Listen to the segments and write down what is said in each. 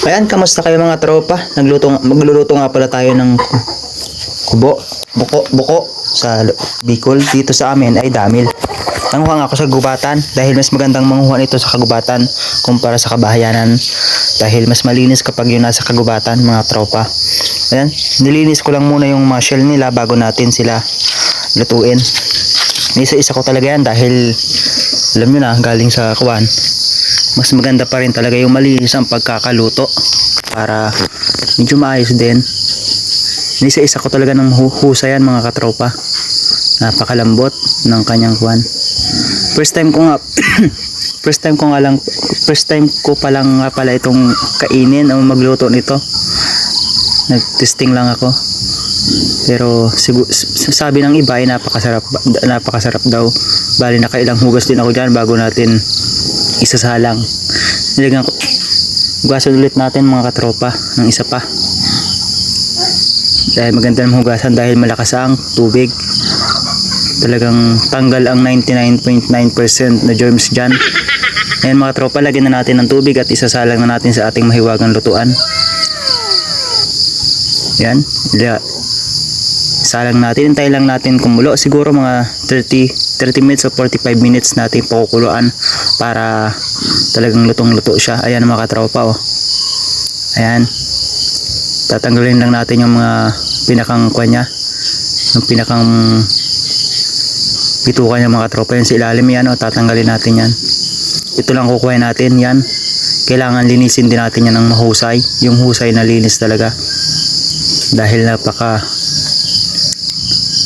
Ayan, kamusta kayo mga tropa? Nagluto, magluluto nga pala tayo ng kubo, buko, buko sa Bicol. Dito sa amin ay damil. Nanguha ako sa gubatan dahil mas magandang manguha nito sa kagubatan kumpara sa kabahayanan dahil mas malinis kapag yun nasa kagubatan mga tropa. Ayan, nilinis ko lang muna yung mga shell nila bago natin sila lutuin. Isa-isa ko talaga yan dahil alam nyo na galing sa kuwan mas maganda pa rin talaga yung malinis ang pagkakaluto para medyo maayos din. Nisa-isa ko talaga ng hu- husayan mga katropa. Napakalambot ng kanyang kuwan first time ko nga first time ko nga lang first time ko pa lang nga pala itong kainin o magluto nito. Nagtesting lang ako. Pero sigu- s- sabi ng iba ay napakasarap napakasarap daw. Bali nakailang hugas din ako dyan bago natin isasalang. Nilagyan ko hugasan ulit natin mga katropa ng isa pa. Dahil maganda ng hugasan dahil malakas ang tubig. Talagang tanggal ang 99.9% na germs dyan. Ngayon mga tropa lagyan na natin ng tubig at isasalang na natin sa ating mahiwagang lutuan. Yan salang natin hintay lang natin kumulo. Siguro mga 30 30 minutes o 45 minutes natin pakukuluan para talagang lutong luto siya. Ayan mga katropa oh. Ayan. Tatanggalin lang natin yung mga pinakang kwan niya. Yung pinakang bitukan niya mga katropa. Yan sa ilalim yan oh. Tatanggalin natin yan. Ito lang kukuha natin yan. Kailangan linisin din natin yan ng mahusay. Yung husay na linis talaga. Dahil napaka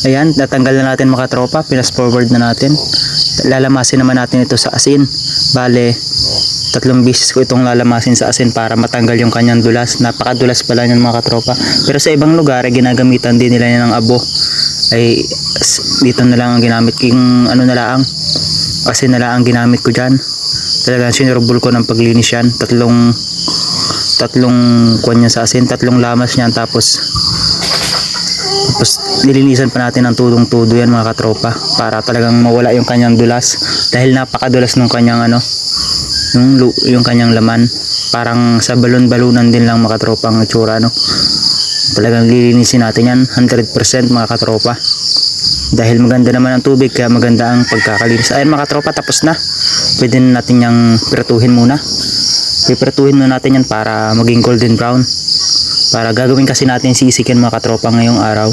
Ayan, natanggal na natin mga tropa, pinas forward na natin. Lalamasin naman natin ito sa asin. Bale, tatlong bisis ko itong lalamasin sa asin para matanggal yung kanyang dulas. Napakadulas pala niyan mga tropa. Pero sa ibang lugar, ay ginagamitan din nila yan ng abo. Ay, dito na lang ang ginamit. Yung ano na lang, asin na lang ang ginamit ko dyan. Talagang sinurubol ko ng paglinis yan. Tatlong, tatlong kwan niya sa asin, tatlong lamas niyan. Tapos, tapos nilinisan pa natin ng tudong-tudo yan mga katropa para talagang mawala yung kanyang dulas. Dahil napakadulas ng kanyang ano yung, yung kanyang laman. Parang sa balon-balunan din lang mga katropa ang itsura no? Talagang lilinisin natin yan 100% mga katropa. Dahil maganda naman ang tubig kaya maganda ang pagkakalinis. Ayun mga katropa tapos na. Pwede na natin yung piratuhin muna. Pipiratuhin muna natin yan para maging golden brown para gagawin kasi natin sisikin mga katropa ngayong araw.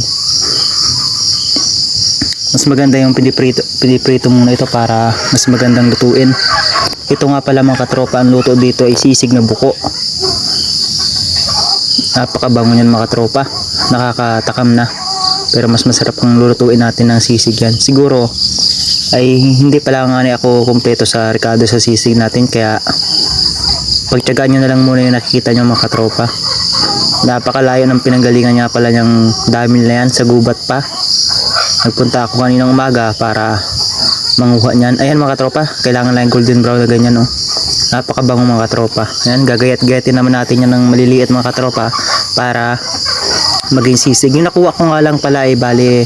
Mas maganda yung piniprito, piniprito muna ito para mas magandang lutuin. Ito nga pala mga katropa ang luto dito ay sisig na buko. Napakabango niyan mga katropa. Nakakatakam na. Pero mas masarap ang lulutuin natin ng sisig yan. Siguro ay hindi pala nga ni ako kumpleto sa rekado sa sisig natin kaya pagtyagaan nyo na lang muna yung nakikita nyo mga katropa napakalayo ng pinanggalingan niya pala niyang damil na yan. Sa gubat pa. Nagpunta ako kaninang umaga para manguha niyan. Ayan mga katropa. Kailangan lang golden brown na ganyan oh. Napakabango mga katropa. Ayan gagayat-gayatin naman natin yan ng maliliit mga katropa para maging sisig. Yung nakuha ko nga lang pala ay bali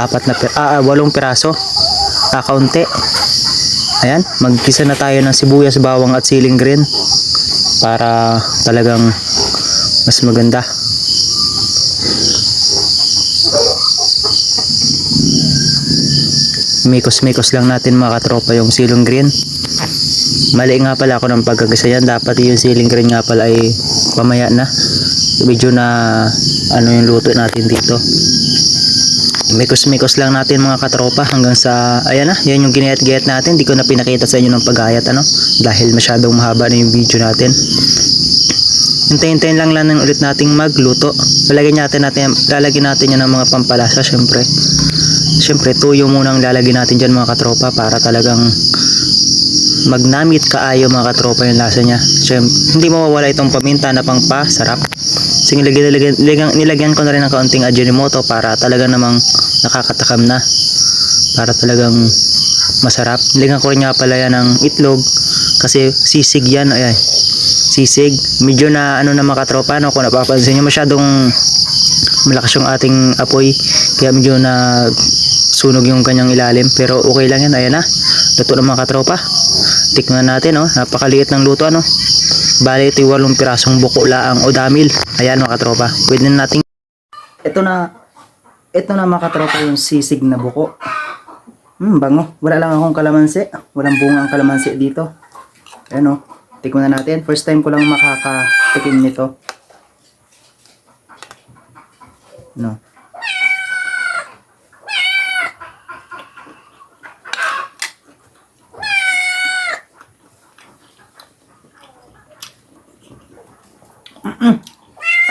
apat na ah, ah, walong piraso. Ah, kaunti. Ayan magkisa na tayo ng sibuyas bawang at siling green para talagang mas maganda. Mikos-mikos lang natin mga katropa yung silong green. Mali nga pala ako ng pagkagisa yan. Dapat yung siling green nga pala ay pamaya na. Medyo na ano yung luto natin dito. Mikos-mikos lang natin mga katropa hanggang sa ayan na yan yung ginayat-gayat natin. Di ko na pinakita sa inyo ng paghayat ano? Dahil masyadong mahaba na yung video natin hintayin-hintayin lang lang ng ulit nating magluto. Lalagyan natin natin lalagyan natin yan ng mga pampalasa syempre. Syempre tuyo muna ang lalagyan natin dyan mga katropa para talagang magnamit kaayo mga katropa yung lasa niya. Syempre, hindi mawawala itong paminta na pang pasarap Sige, nilagyan, nilagyan, nilagyan, nilagyan ko na rin ng kaunting Ajinomoto para talaga namang nakakatakam na. Para talagang masarap. Nilagyan ko rin nga pala yan ng itlog. Kasi sisig yan ay sisig. Medyo na ano na mga katropa no, kung napapansin nyo masyadong malakas yung ating apoy. Kaya medyo na sunog yung kanyang ilalim. Pero okay lang yan ayan na luto ng mga katropa. Tikman natin oh. Napakaliit ng luto ano? Bali, ito yung walong pirasong buko laang o damil. Ayan mga katropa. Pwede na nating... Ito na, ito na mga katropa yung sisig na buko. Hmm, bango. Wala lang akong kalamansi. Walang bunga ang kalamansi dito. Ayan o. Tikman na natin. First time ko lang makakatikim nito. No.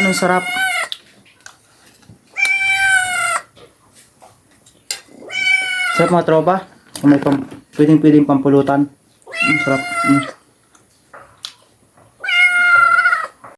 Anong sarap. Sarap mga tropa. Kung may pwedeng pwedeng pampulutan. Mm, sarap. Mm.